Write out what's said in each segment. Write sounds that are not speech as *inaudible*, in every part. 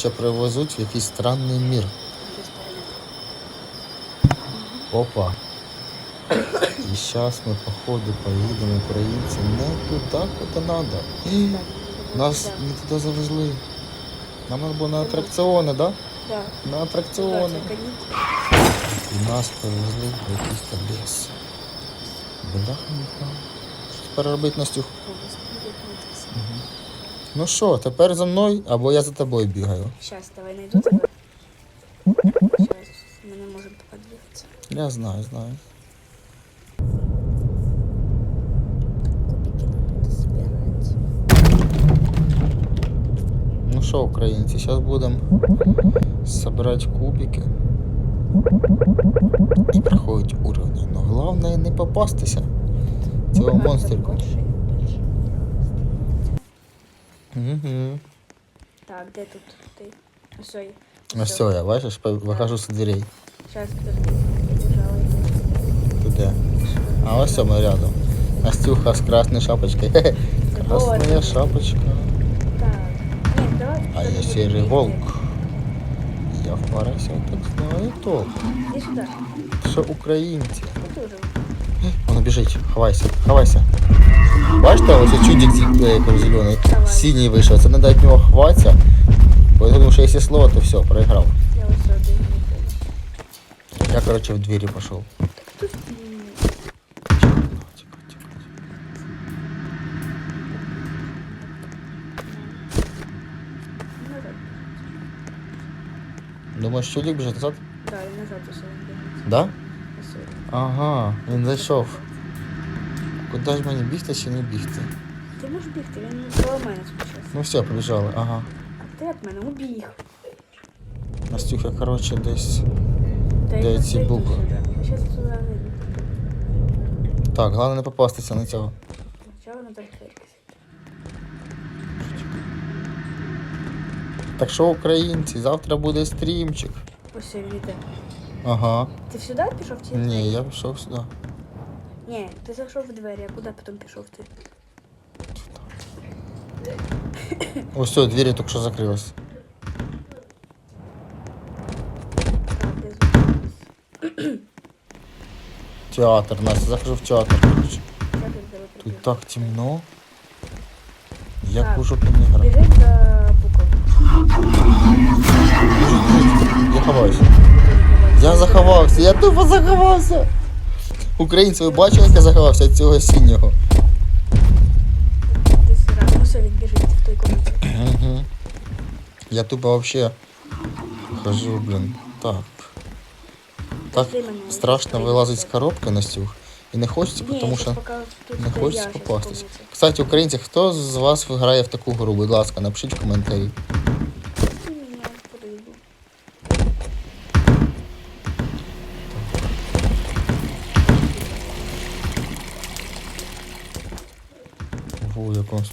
Ще привезуть в якийсь странний мір. Опа. І зараз ми, походу, поїдемо українці не туди, куди треба. Нас не туди завезли. Нам треба було на атракціони, да? Да. На атракціони. І нас привезли в якийсь ліс. Бляха муха. Що тепер робити Настюх? Ну що, тепер за мною або я за тобою бігаю. Сейчас, давай найду тебе. Сейчас, мы не можем пока двигаться. Я знаю, знаю. Кубики надо собирать. Ну що, українці, зараз будемо збирати кубики і проходити уровні. Ну головне не попастися цього монстрика. Больше. Угу. Так, де тут ти? Все. Ну все, я бачиш, вихожу з дверей. Сейчас, подожди. Туди. А ось ми рядом. Настюха з красною шапочкою. *laughs* Хе-хе. Красная шапочка. Так. Давай. А я серый волк. Я в поросяток знаю толк. Иди сюда. Що українці. Ты тоже. Воно біжить, ховайся, ховайся. Бачите, ось чудик зелений, Давай. синій вийшов. Це треба від нього ховатися. Бо я думаю, що якщо слово, то все, проіграв. Я вот сюда иду. Я, короче, в двері пішов. Тут назад. Думаєш, чудик біжить назад? Да, и назад усе бежит. Да? Ага, він зайшов. Куди ж мені бігти чи не бігти? Ти можеш бігти, він не коло мене спочатку. Ну все, побіжали, ага. А ти від мене убіг. Настюха, короче, десь. Де ці букви? зараз сюди вийду. Так, головне не попастися на цього. Спочатку на. Так що, українці, завтра буде стрімчик. Ось він іде. Ага. Ти сюди пішов чи Ні, я пішов сюди. Ні, ти зайшов в двері, а куди потім пішов ти? Ось все, двері тільки що закрились. Так, де зупинилась? Театр, Настя, захожу в театр, короче. Я тут тебе Тут прибіг. так темно. Як Так. у жопі не гра. Біжить за букву. Я ховаюся. Я заховався, я тупо заховався. Українці, ви бачили, як я заховався від цього синього? Ти сюди. Він біжить в той комнаті. Угу. Я тупо вообще хожу, блин. Так. Так страшно вилазить з коробки Настюх. І не хочеться, Ні, тому що поки тут не хочеться попастись. Кстати, українці, хто з вас грає в таку гру? Будь ласка, напишіть в коментарі. В якомусь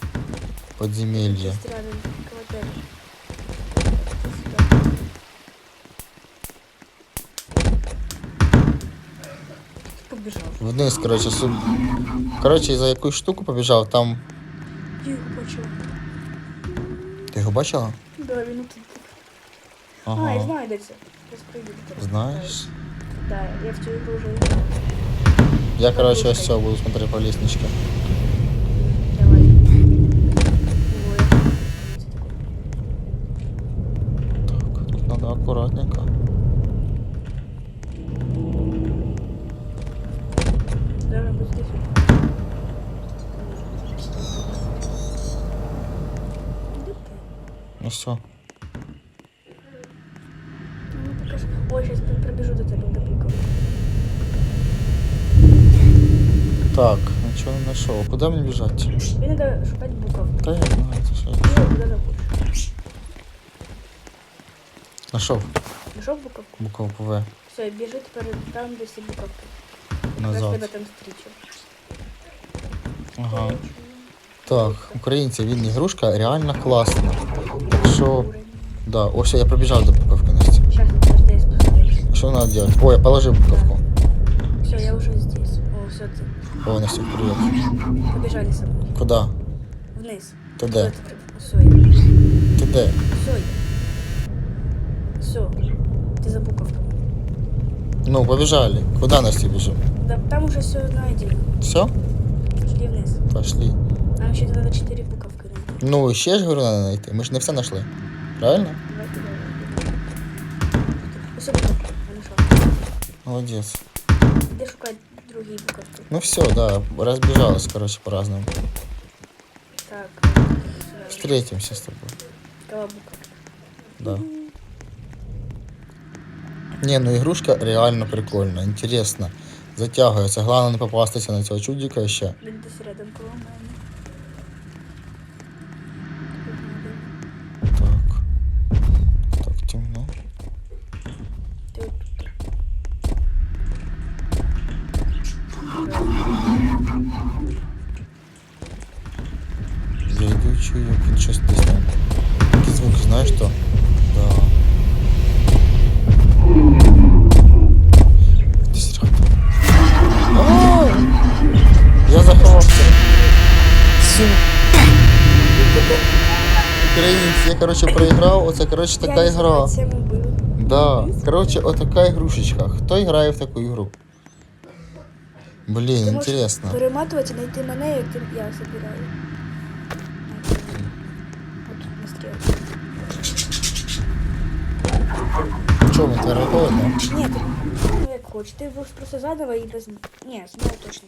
подземелье. Побіжав. Вниз, короче, суб... Короче, за якусь штуку побіжав, там. Я його бачила. Ти його бачила? Да, він тут. А, я знаю, де це. Знаєш? Да, я в цю ігру вже грав. Я, короче, цього буду смотреть по лестничке. Давай. Ой. Це таке. Так, тут надо аккуратненько. Должен быть здесь. Де ти? Ну все. Ну, покажи. Ой, сейчас пробежу до тебя до пика. Так, нічого не знайшов. Куди мені біжати? Мне надо шукать букв. Та я знаю, це що. я- Ну, куда захочешь. Знайшов Нашел буковку? буковку В Все, бежи теперь там, где все буковки. Я назад. тебя там встречу. Ага. Так, українці, він ігрушка реально класна. Так що, да, ось я пробіжав до буковки Настя. Сейчас, подожди, я спускаюсь. Що треба робити? О, я положив буковку. Все, я уже здесь. О, все, ты. О, Настя, привіт. Побежали со мной. Куди? Вниз. Ти де? Все, я. Ти де? Все, Все. Ты за буковками. Ну, побежали. Куда нас бежим? Да, там уже все найдено. Все? Пошли вниз. Пошли. Нам ще надо 4 буковки найти. Ну, ще ж говорю, надо знайти. Ми ж не все знайшли. Правильно? Давай туда. Знайшла. Молодець. Де шукати другі буковки? Ну все, да, разбежалась, короче, по-разному. Так. сюди. Встретимся с тобой. Кава буковка. Да. Не, ну ігрушка реально прикольна, интересно. Затягується. Главное не попастися на цього чудика ще. Він десь рядом коло Українці, я, короче, проіграв. Оце, короче, така Я не був. Да. Короче, отака ігрушечка. Хто грає в таку ігру? Блін, інтересно. перематувати, знайти мене, як я забираю. Ми тебе рахуємо? Ні, ти, ну як хочеш. Ти просто заново і без... Ні, знову точно.